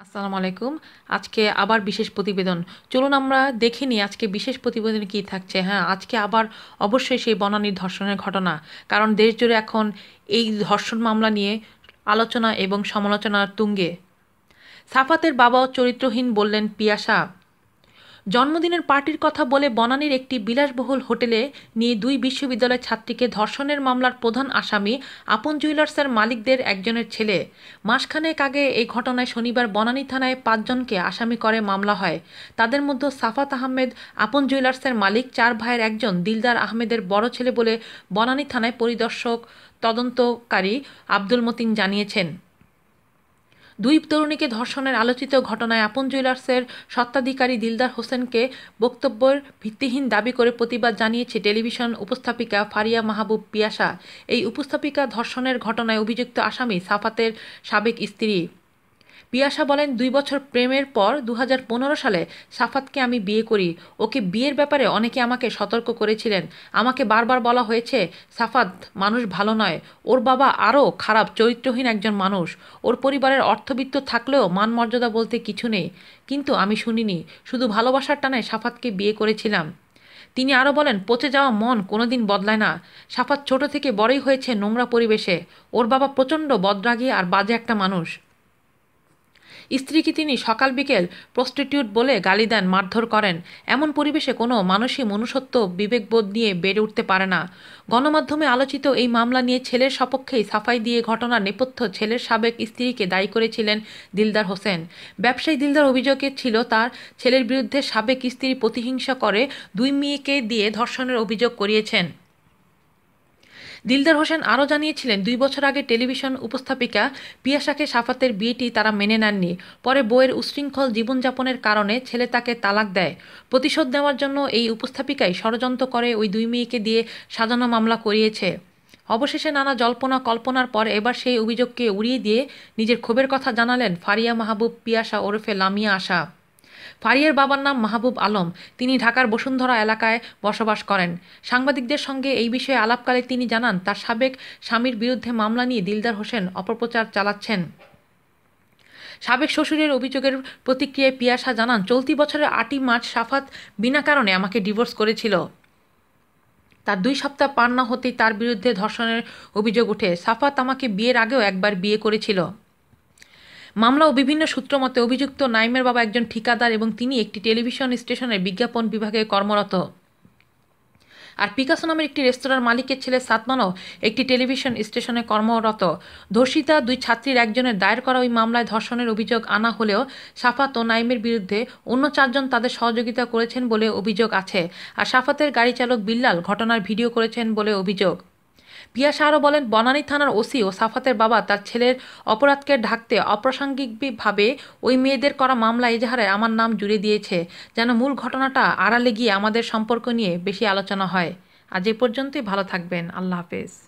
আসসালামু আলাইকুম। আজকে আবার বিশেষ প্রতিবেদন। চলুন আমরা দেখে নিই আজকে বিশেষ প্রতিবেদন কি থাকছে। হ্যাঁ আজকে আবার অবশ্যই সেই বনানীর ধর্ষণের ঘটনা। কারণ দেশ জুড়ে এখন এই ধর্ষণ মামলা নিয়ে আলোচনা এবং সমালোচনার তুঙ্গে। সাফাতের বাবাও চরিত্রহীন বললেন পিয়াসা জন্মদিনের পার্টির কথা বলে বনানীর একটি বিলাসবহুল হোটেলে নিয়ে দুই বিশ্ববিদ্যালয় ছাত্রীকে ধর্ষণের মামলার প্রধান আসামি আপন জুয়েলার্সের মালিকদের একজনের ছেলে। মাসখানেক আগে এই ঘটনায় শনিবার বনানী থানায় পাঁচজনকে আসামি করে মামলা হয়। তাদের মধ্যে সাফাত আহমেদ, আপন জুয়েলার্সের মালিক, চার ভাইয়ের একজন দিলদার আহমেদের বড় ছেলে বলে বনানী থানায় পরিদর্শক তদন্তকারী আব্দুল মতিন জানিয়েছেন। দুই তরুণীকে ধর্ষণের আলোচিত ঘটনায় আপন জুয়েলার্সের স্বত্বাধিকারী দিলদার হোসেনকে বক্তব্যের ভিত্তিহীন দাবি করে প্রতিবাদ জানিয়েছে টেলিভিশন উপস্থাপিকা ফারিয়া মাহবুব পিয়াসা। এই উপস্থাপিকা ধর্ষণের ঘটনায় অভিযুক্ত আসামি সাফাতের সাবেক স্ত্রী। পিয়াসা বলেন, দুই বছর প্রেমের পর দু হাজার পনেরো সালে সাফাতকে আমি বিয়ে করি। ওকে বিয়ের ব্যাপারে অনেকে আমাকে সতর্ক করেছিলেন। আমাকে বারবার বলা হয়েছে, সাফাত, মানুষ ভালো নয়। ওর বাবা আরও খারাপ, চরিত্রহীন একজন মানুষ। ওর পরিবারের অর্থবিত্ত থাকলেও মান মর্যাদা বলতে কিছু নেই। কিন্তু আমি শুনিনি, শুধু ভালোবাসার টানে সাফাতকে বিয়ে করেছিলাম। তিনি আরও বলেন, পচে যাওয়া মন কোনোদিন বদলায় না। সাফাত ছোট থেকে বড়ই হয়েছে নোংরা পরিবেশে। ওর বাবা প্রচণ্ড বদরাগী আর বাজে একটা মানুষ। স্ত্রীকে তিনি সকাল বিকেল প্রস্টিটিউট বলে গালি দেন, মারধর করেন। এমন পরিবেশে কোনো মানুষই মনুষ্যত্ব বিবেকবোধ নিয়ে বেড়ে উঠতে পারে না। গণমাধ্যমে আলোচিত এই মামলা নিয়ে ছেলের সপক্ষেই সাফাই দিয়ে ঘটনার নেপথ্য ছেলের সাবেক স্ত্রীকে দায়ী করেছিলেন দিলদার হোসেন। ব্যবসায়ী দিলদার অভিযোগে ছিল তার ছেলের বিরুদ্ধে সাবেক স্ত্রী প্রতিহিংসা করে দুই মেয়েকে দিয়ে ধর্ষণের অভিযোগ করিয়েছেন। দিলদার হোসেন আরও জানিয়েছিলেন, দুই বছর আগে টেলিভিশন উপস্থাপিকা পিয়াসাকে সাফাতের বিয়েটি তারা মেনে নেননি। পরে বইয়ের উশৃঙ্খল জীবনযাপনের কারণে ছেলে তাকে তালাক দেয়। প্রতিশোধ নেওয়ার জন্য এই উপস্থাপিকাই ষড়যন্ত্র করে ওই দুই মেয়েকে দিয়ে সাজানো মামলা করিয়েছে। অবশেষে নানা জল্পনা কল্পনার পর এবার সেই অভিযোগকে উড়িয়ে দিয়ে নিজের ক্ষোভের কথা জানালেন ফারিয়া মাহবুব পিয়াসা ওরফে লামিয়া আশা। ফারিয়ার বাবার নাম মাহবুব আলম। তিনি ঢাকার বসুন্ধরা এলাকায় বসবাস করেন। সাংবাদিকদের সঙ্গে এই বিষয়ে আলাপকালে তিনি জানান, তার সাবেক স্বামীর বিরুদ্ধে মামলা নিয়ে দিলদার হোসেন অপপ্রচার চালাচ্ছেন। সাবেক শ্বশুরের অভিযোগের প্রতিক্রিয়ায় পিয়াসা জানান, চলতি বছরের আটই মার্চ সাফাত বিনা কারণে আমাকে ডিভোর্স করেছিল। তার দুই সপ্তাহ পার না হতেই তার বিরুদ্ধে ধর্ষণের অভিযোগ ওঠে সাফাত আমাকে বিয়ের আগেও একবার বিয়ে করেছিল। মামলা ও বিভিন্ন সূত্র মতে অভিযুক্ত নাইমের বাবা একজন ঠিকাদার এবং তিনি একটি টেলিভিশন স্টেশনের বিজ্ঞাপন বিভাগে কর্মরত। আর পিকাসো নামের একটি রেস্তোরাঁর মালিকের ছেলে সাতমানও একটি টেলিভিশন স্টেশনে কর্মরত। ধর্ষিতা দুই ছাত্রীর একজনের দায়ের করা ওই মামলায় ধর্ষণের অভিযোগ আনা হলেও সাফাত ও নাইমের বিরুদ্ধে অন্য চারজন তাদের সহযোগিতা করেছেন বলে অভিযোগ আছে। আর সাফাতের গাড়ি চালক বিল্লাল ঘটনার ভিডিও করেছেন বলে অভিযোগ। পিয়াসা আরও বলেন, বনানী থানার ওসি ও সাফাতের বাবা তার ছেলের অপরাধকে ঢাকতে অপ্রাসঙ্গিকভাবে ওই মেয়েদের করা মামলা এজাহারে আমার নাম জুড়ে দিয়েছে, যেন মূল ঘটনাটা আড়ালে গিয়ে আমাদের সম্পর্ক নিয়ে বেশি আলোচনা হয়। আজ এ পর্যন্তই, ভালো থাকবেন, আল্লাহ হাফেজ।